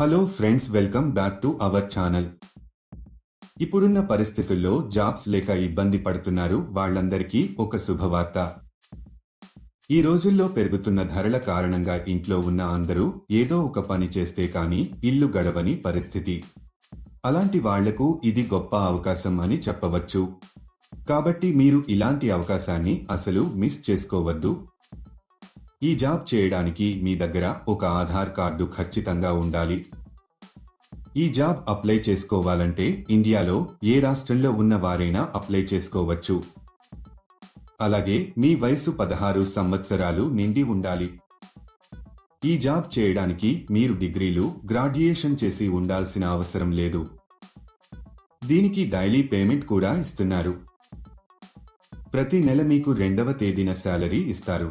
Hello friends welcome back to our channel ఇప్పుడున్న పరిస్థితుల్లో jobs లేక ఇబ్బంది పడుతున్నారు వాళ్ళందరికీ ఒక శుభవార్త. ఈ రోజుల్లో పెరుగుతున్న ధరల కారణంగా ఇంట్లో ఉన్న అందరూ ఏదో ఒక పని చేస్తే కానీ ఇల్లు గడవని పరిస్థితి. అలాంటి వాళ్ళకు ఇది గొప్ప అవకాశం అని చెప్పవచ్చు. కాబట్టి మీరు ఇలాంటి అవకాశాన్ని అసలు మిస్ చేసుకోవద్దు. ఈ జాబ్ చేయడానికి మీ దగ్గర ఒక ఆధార్ కార్డు ఖచ్చితంగా ఉండాలి. ఈ జాబ్ అప్లై చేసుకోవాలంటే ఇండియాలో ఏ రాష్ట్రంలో ఉన్న వారైనా అప్లై చేసుకోవచ్చు. అలాగే మీ వయసు పదహారు సంవత్సరాలు నిండి ఉండాలి. ఈ జాబ్ చేయడానికి మీరు డిగ్రీలు గ్రాడ్యుయేషన్ చేసి ఉండాల్సిన అవసరం లేదు. దీనికి డైలీ పేమెంట్ కూడా ఇస్తున్నారు. ప్రతి నెల మీకు రెండవ తేదీన శాలరీ ఇస్తారు.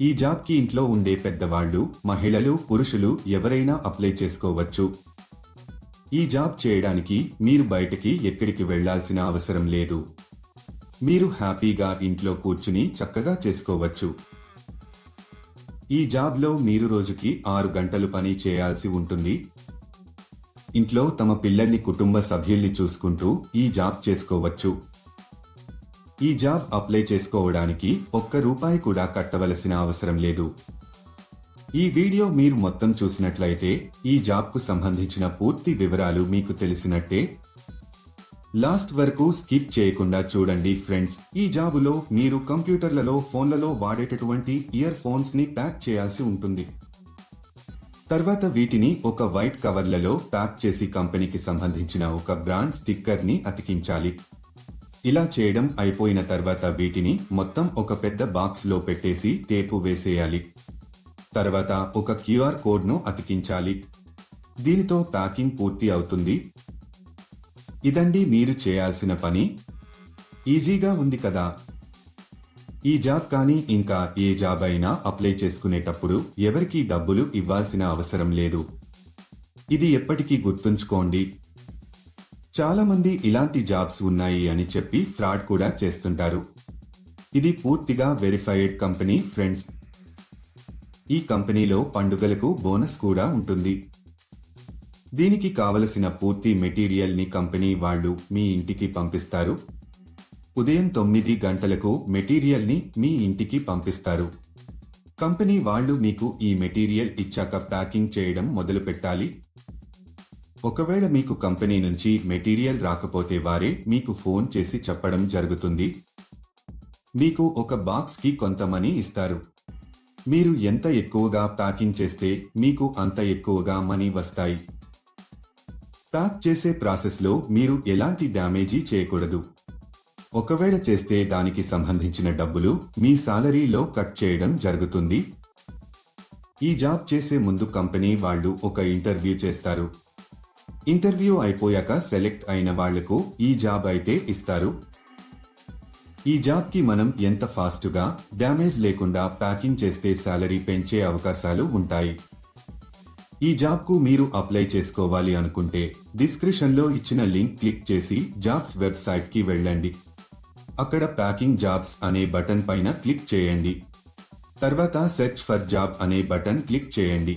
ఈ జాబ్కి ఇంట్లో ఉండే పెద్దవాళ్ళు మహిళలు పురుషులు ఎవరైనా అప్లై చేసుకోవచ్చు. ఈ జాబ్ చేయడానికి మీరు బయటికి ఎక్కడికి వెళ్ళాల్సిన అవసరం లేదు. మీరు హ్యాపీగా ఇంట్లో కూర్చుని చక్కగా చేసుకోవచ్చు. ఈ జాబ్లో మీరు రోజుకి ఆరు గంటలు పని చేయాల్సి ఉంటుంది. ఇంట్లో తమ పిల్లల్ని కుటుంబ సభ్యుల్ని చూసుకుంటూ ఈ జాబ్ చేసుకోవచ్చు. ఈ జాబ్ అప్లై చేసుకోవడానికి ఒక్క రూపాయి కూడా కట్టవలసిన అవసరం లేదు. ఈ వీడియో మీరు మొత్తం చూసినట్లయితే ఈ జాబ్కు సంబంధించిన పూర్తి వివరాలు మీకు తెలిసినట్టే. లాస్ట్ వరకు స్కిప్ చేయకుండా చూడండి ఫ్రెండ్స్. ఈ జాబులో మీరు కంప్యూటర్లలో ఫోన్లలో వాడేటటువంటి ఇయర్ ఫోన్స్ని ప్యాక్ చేయాల్సి ఉంటుంది. తర్వాత వీటిని ఒక వైట్ కవర్లలో ప్యాక్ చేసి కంపెనీకి సంబంధించిన ఒక బ్రాండ్ స్టిక్కర్ని అతికించాలి. ఇలా చేయడం అయిపోయిన తర్వాత వీటిని మొత్తం ఒక పెద్ద బాక్స్లో పెట్టేసి టేపు వేసేయాలి. తర్వాత ఒక క్యూఆర్ కోడ్ను అతికించాలి. దీనితో ప్యాకింగ్ పూర్తి అవుతుంది. ఇదండి మీరు చేయాల్సిన పని. ఈజీగా ఉంది కదా. ఈ జాబ్ కానీ ఇంకా ఏ జాబ్ అయినా అప్లై చేసుకునేటప్పుడు ఎవరికీ డబ్బులు ఇవ్వాల్సిన అవసరం లేదు. ఇది ఎప్పటికీ గుర్తుంచుకోండి. చాలా మంది ఇలాంటి జాబ్స్ ఉన్నాయి అని చెప్పి ఫ్రాడ్ కూడా చేస్తుంటారు. ఇది పూర్తిగా వెరిఫైడ్ కంపెనీ ఫ్రెండ్స్. ఈ కంపెనీలో పండుగలకు బోనస్ కూడా ఉంటుంది. దీనికి కావలసిన పూర్తి మెటీరియల్ని కంపెనీ వాళ్ళు మీ ఇంటికి పంపిస్తారు. ఉదయం తొమ్మిది గంటలకు మెటీరియల్ని మీ ఇంటికి పంపిస్తారు. కంపెనీ వాళ్ళు మీకు ఈ మెటీరియల్ ఇచ్చాక ప్యాకింగ్ చేయడం మొదలు పెట్టాలి ఒకవేళ మీకు కంపెనీ నుంచి మెటీరియల్ రాకపోతే వారే మీకు ఫోన్ చేసి చెప్పడం జరుగుతుంది. మీకు ఒక బాక్స్కి కొంత మనీ ఇస్తారు. మీరు ఎంత ఎక్కువగా ప్యాకింగ్ చేస్తే మీకు అంత ఎక్కువగా మనీ వస్తాయి. ప్యాక్ చేసే ప్రాసెస్లో మీరు ఎలాంటి డ్యామేజీ చేయకూడదు. ఒకవేళ చేస్తే దానికి సంబంధించిన డబ్బులు మీ సాలరీలో కట్ చేయడం జరుగుతుంది. ఈ జాబ్ చేసే ముందు కంపెనీ వాళ్ళు ఒక ఇంటర్వ్యూ చేస్తారు. ఇంటర్వ్యూ అయిపోయాక సెలెక్ట్ అయిన వాళ్ళకు ఈ జాబ్ అయితే ఇస్తారు. ఈ జాబ్కి మనం ఎంత ఫాస్ట్గా డ్యామేజ్ లేకుండా ప్యాకింగ్ చేస్తే శాలరీ పెంచే అవకాశాలు ఉంటాయి. ఈ జాబ్కు మీరు అప్లై చేసుకోవాలి అనుకుంటే డిస్క్రిప్షన్లో ఇచ్చిన లింక్ క్లిక్ చేసి జాబ్స్ వెబ్సైట్కి వెళ్ళండి. అక్కడ ప్యాకింగ్ జాబ్స్ అనే బటన్ పైన క్లిక్ చేయండి. తర్వాత సెర్చ్ ఫర్ జాబ్ అనే బటన్ క్లిక్ చేయండి.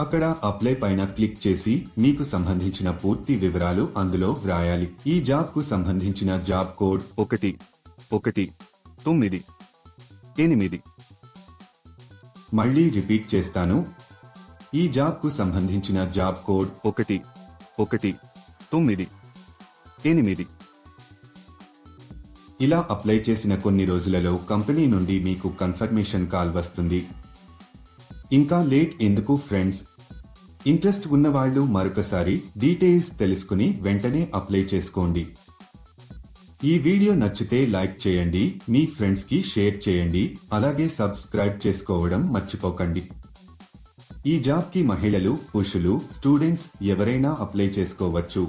అక్కడ అప్లై పైన క్లిక్ చేసి మీకు సంబంధించిన పూర్తి వివరాలు అందులో వ్రాయాలి. ఈ జాబ్కు సంబంధించిన జాబ్ కోడ్ ఒకటి ఒకటి తొమ్మిది ఎనిమిది. మళ్ళీ రిపీట్ చేస్తాను. ఈ జాబ్కు సంబంధించిన జాబ్ కోడ్ ఒకటి ఒకటి తొమ్మిది ఎనిమిది. ఇలా అప్లై చేసిన కొన్ని రోజులలో కంపెనీ నుండి మీకు కన్ఫర్మేషన్ కాల్ వస్తుంది. ఇంకా లేట్ ఎందుకు ఫ్రెండ్స్? ఇంట్రెస్ట్ ఉన్నవాళ్ళు మరొకసారి డీటెయిల్స్ తెలుసుకుని వెంటనే అప్లై చేసుకోండి. ఈ వీడియో నచ్చితే లైక్ చేయండి మీ ఫ్రెండ్స్కి షేర్ చేయండి అలాగే సబ్స్క్రైబ్ చేసుకోవడం మర్చిపోకండి. ఈ జాబ్కి మహిళలు పురుషులు స్టూడెంట్స్ ఎవరైనా అప్లై చేసుకోవచ్చు.